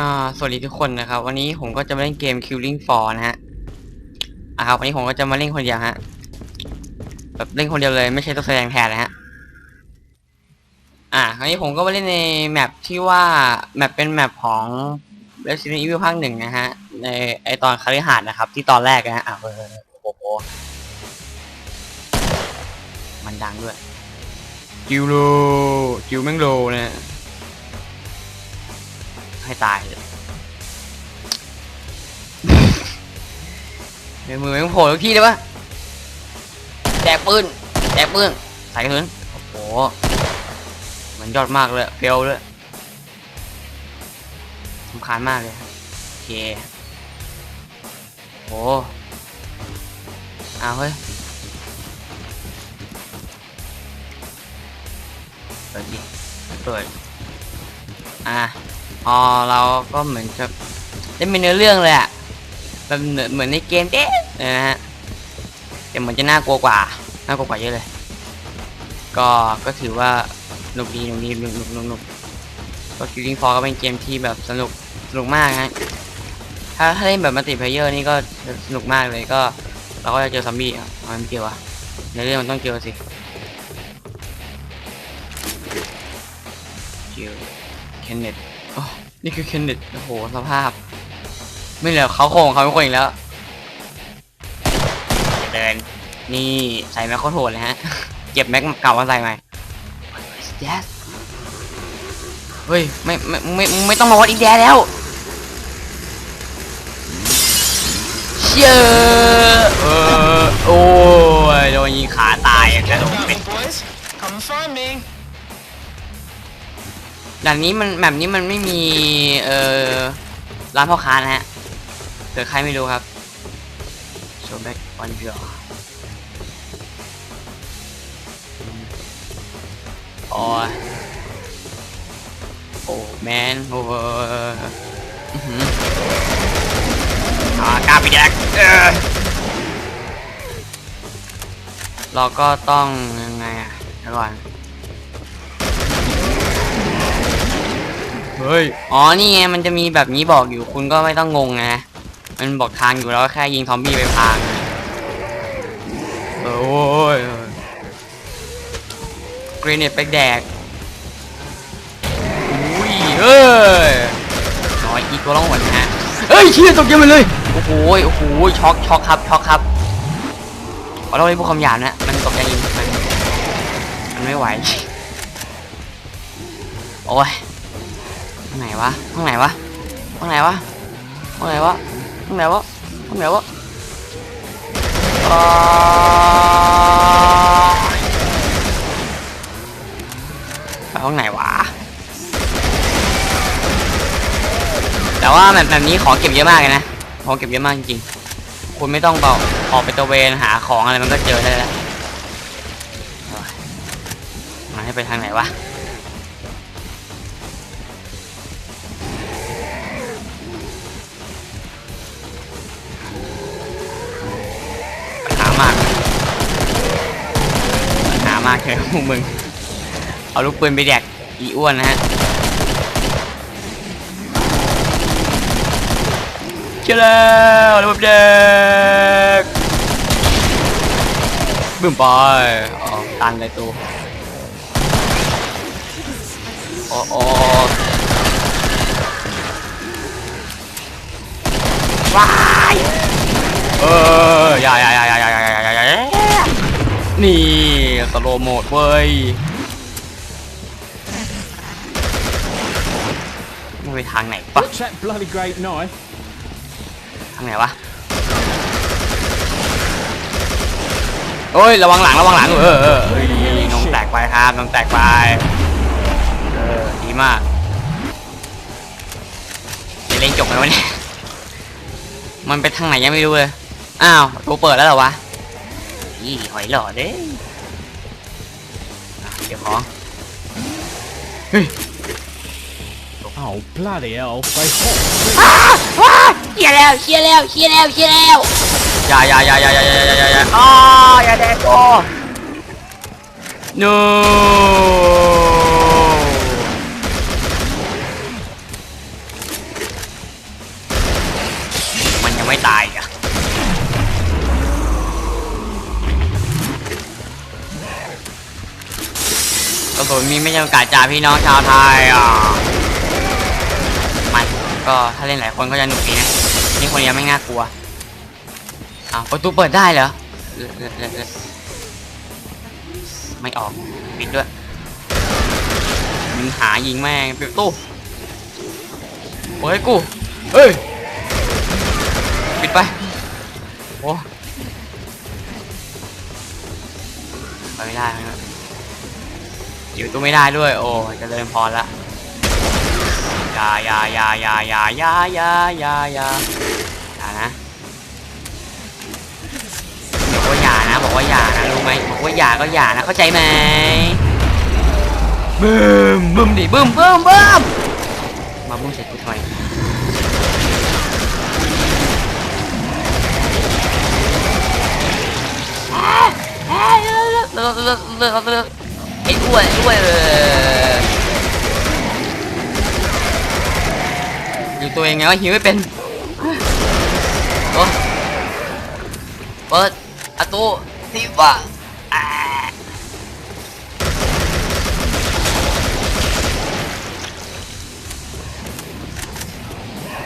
อ่าสวัสดีทุกคนนะครับ วันนี้ผมก็จะมาเล่นเกม Killing Floor นะฮะอ่าครับวันนี้ผมก็จะมาเล่นคนเดียวฮะแบบเล่นคนเดียวเลยไม่ใช่ตัวแสดงแทนนะฮะอ่าคราวนี้ผมก็มาเล่นในแมปที่ว่าแมปเป็นแมปของ Resident Evil ภาคหนึ่งนะฮะในไอตอนคาริหาดนะครับ ที่ตอนแรกนะฮะอ่าโอ้โหมันดังด้วยจิวโลจิวแมงโลนะ ให้ตายเลยในมือแม่งโผล่ทุกที่เลยวะแจกปืนแจกปืนใส่กระสุนโอ้โหมันยอดมากเลยเฟลเลยสำคัญมากเลยครับโอเคโอ้เอาเฮ้ยเปิดดิเปิดอะ พอเราก็เหมือนจะได้มีเนื้อเรื่องเลยอะแบบเหมือนเหมือนในเกมเด๊ะเลยนะฮะแต่เหมือนจะน่ากลัวกว่าน่ากลัวกว่าเยอะเลย ก็ก็ถือว่าสนุกดีสนุกดีสนุกสนุกสนุกสนุกก็ Killing Floor ก็เป็นเกมที่แบบสนุกสนุกมากฮะถ้าถ้าเล่นแบบมัลติเพลเยอร์นี่ก็สนุกมากเลยก็ เราก็จะเจอซอมบี้อะเอามันเกี่ยวอะในเรื่องมันต้องเจอสิเจอเคนเนต นี่คือเคนเนตโอ้โห สภาพ ไม่เหลือเขาโครงเขาไม่โครงอีกแล้วเดินนี่ใส่แม็กโคตรโหดเลยฮะ เก็บแม็กเก่ามาใส่ใหม่ yes เฮ้ย ไม่ไม่ไม่ไม่ไม่ต้องมาวัดอีกแดแล้วเชื่อเออโอ้ยโดนยิงขาตายกระโดดไป boys. ด่านนี้มันแบบนี้มันไม่มีเอ่อร้านพ่อค้านะฮะเผื่อใครไม่รู้ครับ show back on your โอ้ยโอ้แมนโอ้โหอ่ากล้าไปแดกเออเราก็ต้องยังไงอะเดี๋ยวก่อน เฮ้ย อ๋อ นี่ไง มันจะมีแบบนี้บอกอยู่ คุณก็ไม่ต้องงงนะมันบอกทางอยู่แล้วก็แค่ยิงทอมบี้ไปพางเออโอ้ยเกรเนตไปแดก อุ้ยเอ้ยน้อยอีกตัวล่องหนนะฮะเฮ้ยเชี่ยตกใจหมดเลย โอ้โหยโอ้โหยช็อกช็อกครับ ช็อกครับ ขอโทษที่พูดคำหยาบนะ มันตกใจจริงมันมันไม่ไหว โอ้ย ห้องไหนวะห้องไหนวะห้องไหนวะห้องไหนวะห้องไหนวะห้องไหนวะไปห้องไหนวะแต่ว่าแบบแบบนี้ของเก็บเยอะมากเลยนะของเก็บเยอะมากจริงๆคุณไม่ต้องเบาออกไปตะเวนหาของอะไรมันก็เจอได้แล้วมันให้ไปทางไหนวะ มากเลยพวกมึง เอาลูกปืนไปแดกอีอ้วนนะฮะเจอแล้วระเบิดแดกบึ้มไปตันเลยตัวโอ้โอว้ายเอออย่าอย่าอย่าอย่าอย่าอย่าอย่านี่ สโลโหมดเว้ยไม่ไปทางไหนปะ Watch that bloody great knife. ทางไหนวะโอ้ยระวังหลังระวังหลังเออเออเฮ้ยน้องแตกไปครับน้องแตกไปเออดีมากจะเล่นจบไหมวะเนี่ยมันไปทางไหนยังไม่รู้เลย อ้าวประตูเปิดแล้วเหรอวะ อีหอยหล่อเด้็บของ เฮ้ยเอาพลาดแล้วไฟโคเชียแล้วเชียแล้วเชียแล้วเชียแล้วอย่าอย่าอย่าอย่าอย่าอย่าอย่าอย่าอ๋ออย่าแดกโก no มันยังไม่ตายอะ สุนมีไม่จำกัดจาพี่น้องชาวไทยอะมันก็ถ้าเล่นหลายคนก็จะหนุกดีนะนี่คนเดียวไม่น่ากลัวอ้าวประตูเปิดได้เหรอไม่ออกปิดด้วยมึงหายิงแม่งปิดประตู้โอ้ยกูเฮ้ยปิดไปโอ้ไปไม่ได้ อยู่ตู้ไม่ได้ด้วย โอ้ยจะเริ่มพรละยายายายายายายายายาอย่านะบอกว่าอย่านะบอกว่าอย่านะรู้ไหมบอกว่าอย่าก็อย่านะเข้าใจไหมบึ้มบึ้มดิบึ้มบึ้มบึ้มมาบึ้มเสร็จกูทำไมเลิกเลิกเลิกเลิก ไอ้อ้วนไอ้อ้วนอยู่ตัวเองไงว่าหิวไม่เป็นโอ้เปิดประตูสิวะอ่า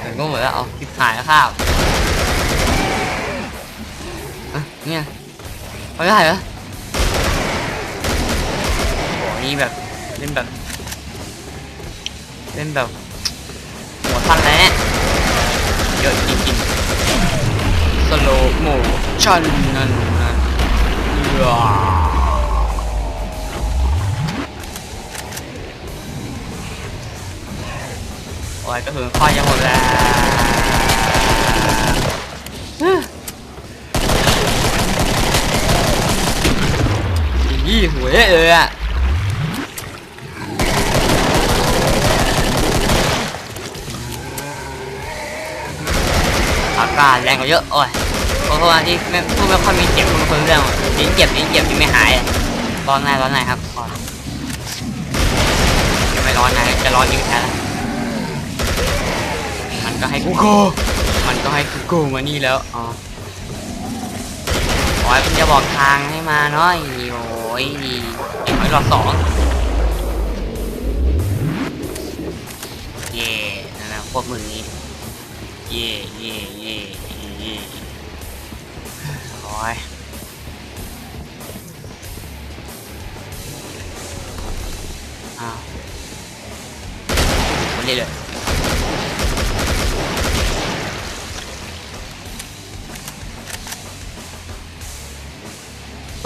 เดี๋ยวก็หมดแล้วเอาทิพหายแล้วข้าวอะเนี่ยเอาได้เหรอ นี่แบบเล่นแบบเล่นแบบหัวทันแล้วเนี่ยเยอะจริงๆสโลโมชั่นนั่นนั่นว้าโอ้ยก็คือข้อยังหมดแล้วยี่หวยเลยอะ อากาศแรงกว่าเยอะโอ้ยเพราะว่าที่ไม่พูดไม่ค่อยมีเจ็บคนคนเรื่องลิ้นเจ็บลิ้นเจ็บยังไม่หายร้อนในร้อนในครับร้อนยังไม่ร้อนในจะร้อนยิ่งแท้แล้วมันก็ให้กูโก้มันก็ให้กูโก้มานี่แล้วอ๋อโอ้ยคุณจะบอกทางให้มาเนาะโอ้ยอย่างน้อยรอบสองเย่นั่นนะพวกมึงนี้ เย่เย่เย่เย่โอ้ยอ้าวคนนี้เลย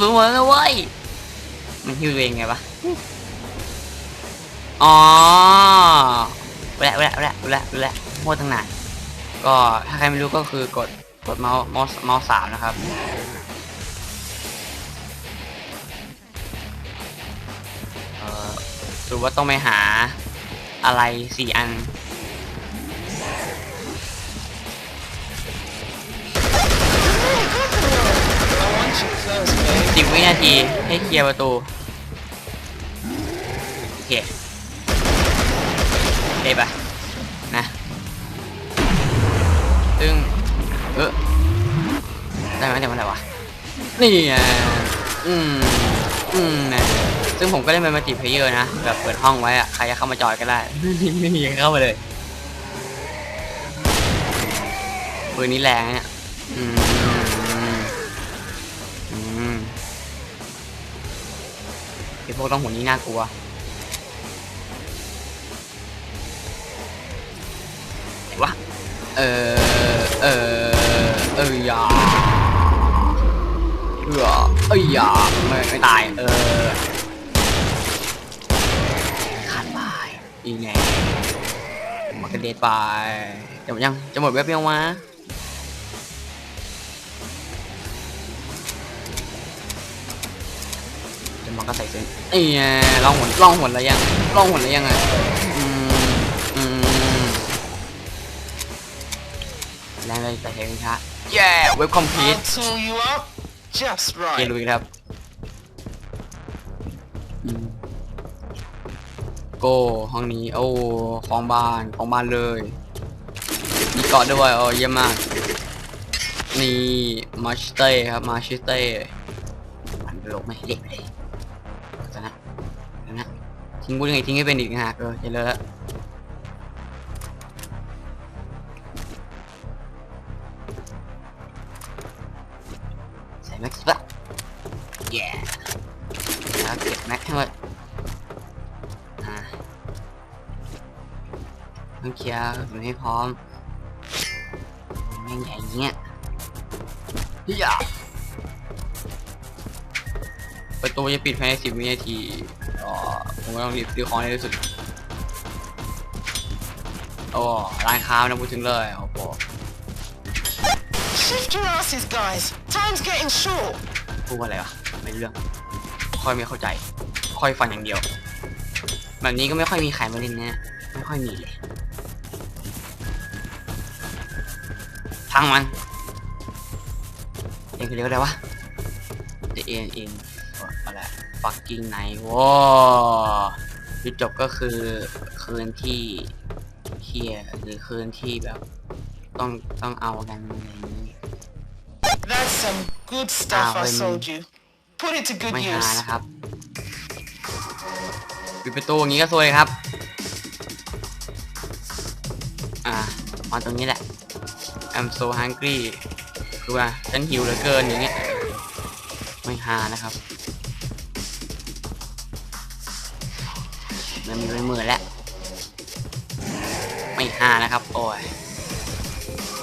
รู้หมดแล้วเว้ย มันฮิวตัวเองไงวะ อ๋อแวะแวะแวะแวะแวะมั่วตั้งนาน ก็ถ้าใครไม่รู้ก็คือกดกดเมาส์เมาส์เมาส์สามนะครับเอ่อหรือว่าต้องไปหาอะไรสี่อัน สิบวินาทีให้เคลียร์ประตู โอเคเอ้ปะ ซึ่งเออได้ไหมเดี๋ยวมันอะไรวะนี่ไงอืมอืมนะซึ่งผมก็เล่นเป็นมัลติเพลเยอร์นะแบบเปิดห้องไว้อะใครจะเข้ามาจอยก็ได้ไม่มีไม่มีใครเข้ามาเลยปืนนี้แรงนะเนี่ยอืมอืมไอพวกต้องหุ่นนี้น่ากลัววะ เออเออเออยาเออเอ้ยยาไม่ไม่ตายเออขาดไปอีไงมากระเด็ดไปจะหมดยังจะหมดเว็บยังวะจะมันก็ใส่เส้นไอ้ไงลองหุ่นลองหุ่นแล้วยังลองหุ่นแล้วยังไง แรงเลยแต่เฮงช้าแย่เว็บคอมพลีท I'll tune you up just เกม right. ลุยครับอืมโก้ห้องนี้ โอ้ของบ้านของบ้านเลยมีเกาะด้วยโอ้เยี่ยมมากนี่มาชเต้ครับมาชเต้มันลบไม่เละไปเลยจะนะจะนะทิ้งกูยังไงทิ้งให้เป็นอีกนะฮะเออเจริญแล้ว แล้วเก็บแม็กซ์ให้หมดอ่าต้องเคลียร์ถึงให้พร้อมแม่งใหญ่อย่างเงี้ยอย่าประตูจะปิดภายในสิบวินาทีอ๋อผมก็ต้องรีบซื้อของในที่สุดโอ้ร้านค้าไม่ต้องพูดถึงเลยโอ้โห Shift your asses, guys. Time's getting short. พูดว่าอะไรวะไม่รู้เรื่องค่อยไม่เข้าใจ ค่อยฟังอย่างเดียว แบบนี้ก็ไม่ค่อยมีใครมาเล่นนะไม่ค่อยมีเลยทั้งมันเองคือเรียกว่าอะไรวะ The End in อะไร fucking night ว้าจุดจบก็คือคืนที่เฮียหรือคืนที่แบบต้องต้องเอากันอะไรอย่างนี้ That's some good stuff Ah, I wait a sold you. Put it to good ไม่หา use. นะครับ ปิดประตูอย่างนี้ก็ซวยครับ อ่ามาตรงนี้แหละ I'm so hungry คือว่าฉันหิวเหลือเกินอย่างเงี้ย ไม่หานะครับมันมีเป็นหมื่นแล้ว ไม่หานะครับ โอ้ย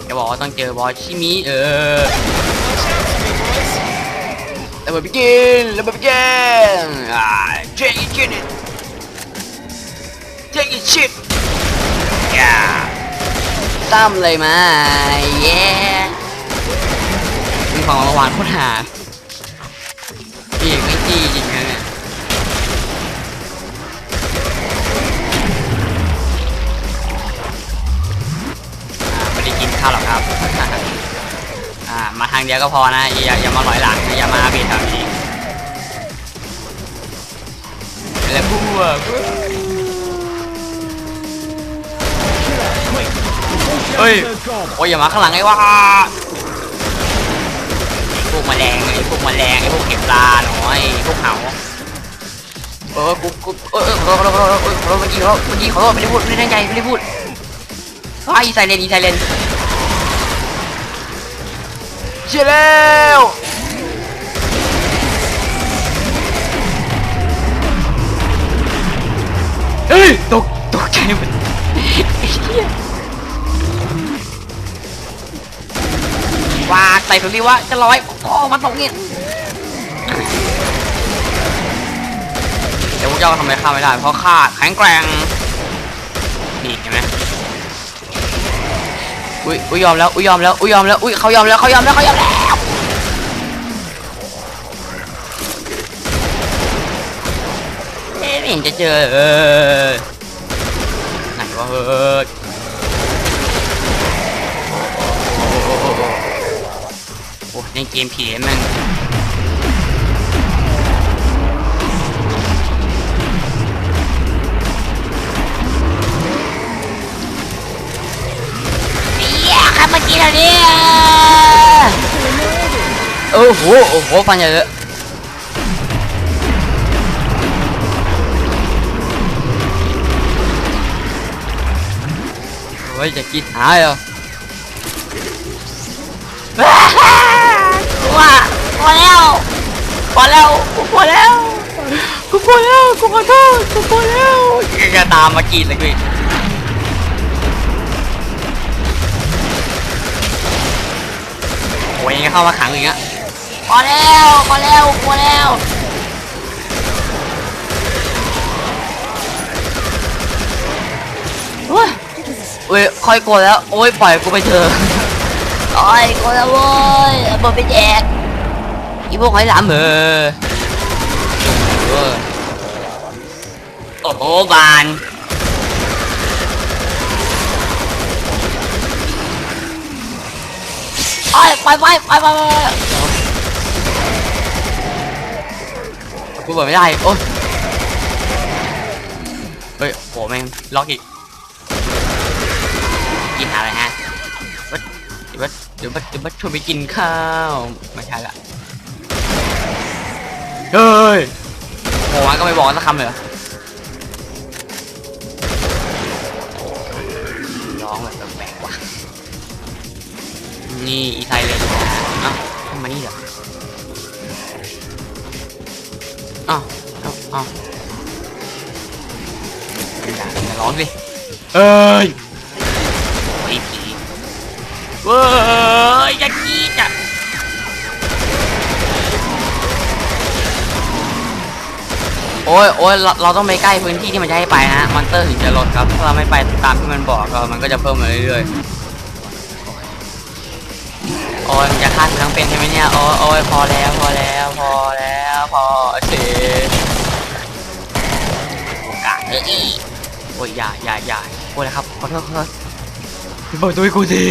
จะบอกว่าต้องเจอบอสชิมิเออระเบิดพิกินระเบิดพิกินอ่า take it get it take it shit อย่าตั้มเลยมา เย้มีของรางวัลโคตรหาเอกไม่จีจริงนะเนี่ยไม่ได้กินข้าวหรอกครับ อ่า มาทางเดียวก็พอนะ อย่าอย่ามาหลอยหลังอย่ามาเบียดแถวนี้แล้วพวก เฮ้ยโอ้ยอย่ามาข้างหลังไอ้วะไอ้พวกแมลงไอ้พวกแมลงไอ้พวกเก็บปลาหน่อยไอ้พวกเหาเออกูกูเออเออขอโทษขอโทษขอโทษขอโทษเมื่อกี้ขอโทษเมื่อกี้ขอโทษไม่ได้พูดไม่ได้ตั้งใจไม่ได้พูดไอ้ไซเลนอีไซเลนเชี่ยแล้วเฮ้ยตกตกใจหมดไอ้เหี้ย วาใส่ตรงนี้ว่าจะลอยคอมาตรงนี้เดี๋ยวพวกเจ้าทำอะไรข้าไม่ได้ เพราะข้าแข็งแกร่งนี่เห็นไหมอุ้ยอุ้ยยอมแล้วอุ้ยยอมแล้วอุ้ยยอมแล้วอุ้ยเขายอมแล้วเขายอมแล้วเขายอมแล้วเอ๊ะไม่เห็นจะเจอเออไหนวะเฮ้ย โอ้ในเกมผีแมันเหี้ยครมากินอะไรเท่านี่ยโอ้โหโอ้โหฟันเยอะเฮ้ยจะกินหายเหรอ ว่าพอแล้วพอแล้วกูพอแล้วกูพอแล้วกูขอโทษกูพอแล้วจะตามมากินเลยกูอีกโอ้ยยังเข้ามาขังอีกอะพอแล้วพอแล้วพอแล้วโอ้ยโอ้ยค่อยกลัวแล้ว โอ้ยปล่อยกูไปเถอะ โอ้ยกลัวแล้วโว้ยเอาบอไปแจกอีพวกหอยหลามเออเอโอ้โหบานโอ้ยไปไปไปไปไปกูเปิดไม่ได้โอ้ยเฮ้ยโหแม่งล็อกอีกกินหาอะไรฮะ ดเบิดดี๋ยวมาเดี๋ยวมาชวนไปกินข้าวไม่ใช่ละเฮ้ยโอ้ยก็ไม่บอกสักคำเลยเหรอร้องแบบแปลกๆว่ะนี่อีไทยเลยเอ้าทำไมานี่เหรอเอ้าเอ้าเอ้าอย่าอย่าร้องสิเอ้ยไอ้ผี เว้ยอย่ากี้จ้ะโอ้ยโอ้ยเราเราต้องไปใกล้พื้นที่ที่มันจะให้ไปนะมอนเตอร์ถึงจะลดครับ ถ้าเราไม่ไปตามที่มันบอกก็มันก็จะเพิ่มมาเรื่อยๆ โอ้ยมันจะฆ่ากูทั้งเป็นใช่ไหมเนี่ย โอ้ยโอ้ยพอแล้ว พอแล้ว พอแล้ว พอเฉยโอกาสเอ้ยโอ้ยอย่าอย่าอย่าโอ้ยนะครับ ขอโทษขอโทษเปิดตัวให้กูที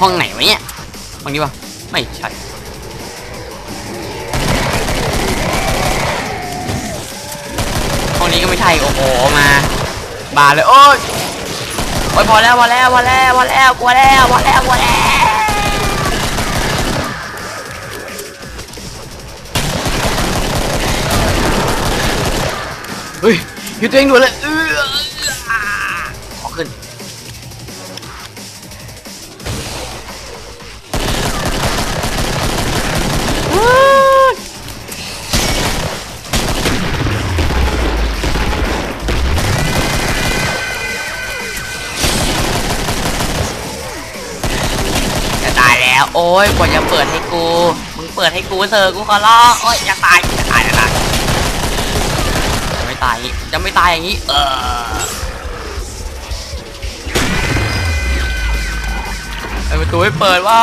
ห้องไหนวะเนี่ยห้องนี้ปะไม่ใช่ห้องนี้ก็ไม่ใช่ โอ้โห มาบาเลยโอ้ยโอ้ยพอแล้วพอแล้วพอแล้วพอแล้วกลัวแล้วพอแล้วกลัวแล้วเฮ้ยยุดตัวเองด่วนเลย แล้ว โอ้ยกว่าจะเปิดให้กู มึงเปิดให้กูเถอะกูขอร้องโอ้ยอยาตายอยาตายอยากตายจะไม่ตายจะไม่ตายอย่างงี้ เออไอประตูไม่เปิดว่า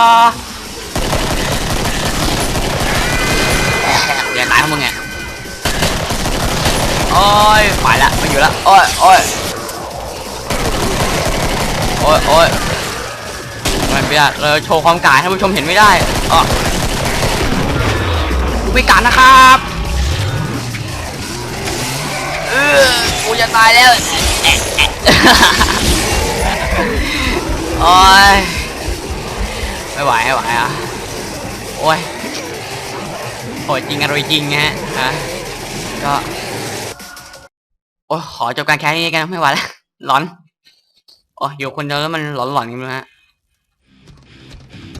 อย่าตายของมึงไงโอ้ยไปละไม่อยู่ละโอ้ยโอ้ยโอ้ยโอ้ย ไม่ได้เราโชว์ความกายให้ผู้ชมเห็นไม่ได้อ๋อกูไม่การนะครับเออกูจะตายแล้วแอะแอะโอ้ยไม่ไหวไม่ไหวอะโอ้ยโหดจริงอร่อยจริงนะฮะฮะก็โอ้ยขอจบการแคสนี้กันไม่ไหวแล้วร้อนโอ้ยอยู่คนเดียวแล้วมันหลอนๆกันนะฮะ